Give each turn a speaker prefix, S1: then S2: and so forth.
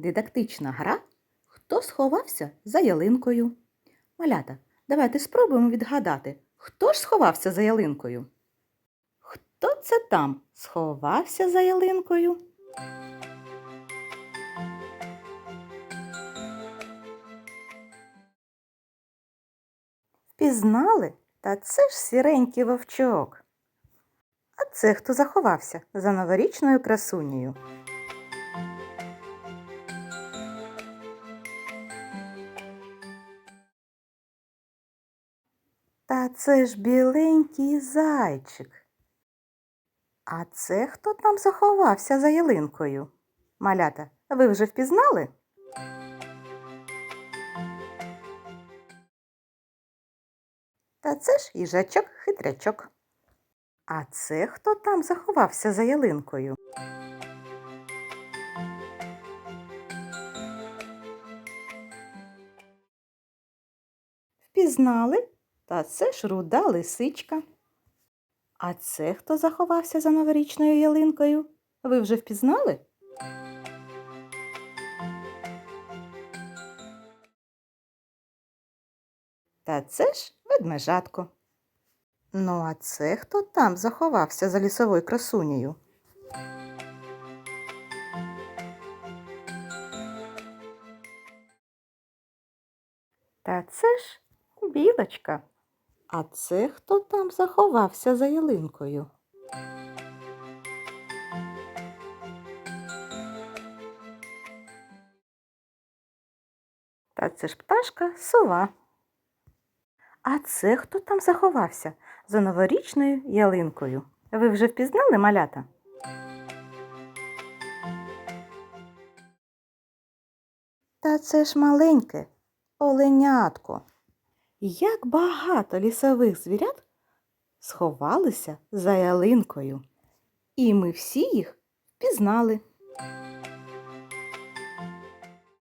S1: Дидактична гра Хто сховався за ялинкою? Малята, давайте спробуємо відгадати, хто ж сховався за ялинкою? Хто це там сховався за ялинкою? Впізнали? Та це ж сіренький вовчок. А це хто заховався за новорічною красунею? Та це ж біленький зайчик. А це хто там заховався за ялинкою? Малята, ви вже впізнали? Та це ж їжачок хитрячок. А це хто там заховався за ялинкою? Впізнали? Та це ж руда лисичка. А це хто заховався за новорічною ялинкою? Ви вже впізнали? Та це ж ведмежатко. Ну, а це хто там заховався за лісовою красунею? Та це ж білочка. А це хто там заховався за ялинкою? Та це ж пташка сова. А це хто там заховався за новорічною ялинкою? Ви вже впізнали малята? Та це ж маленьке оленятко. Як багато лісових звірят сховалися за ялинкою, і ми всі їх впізнали.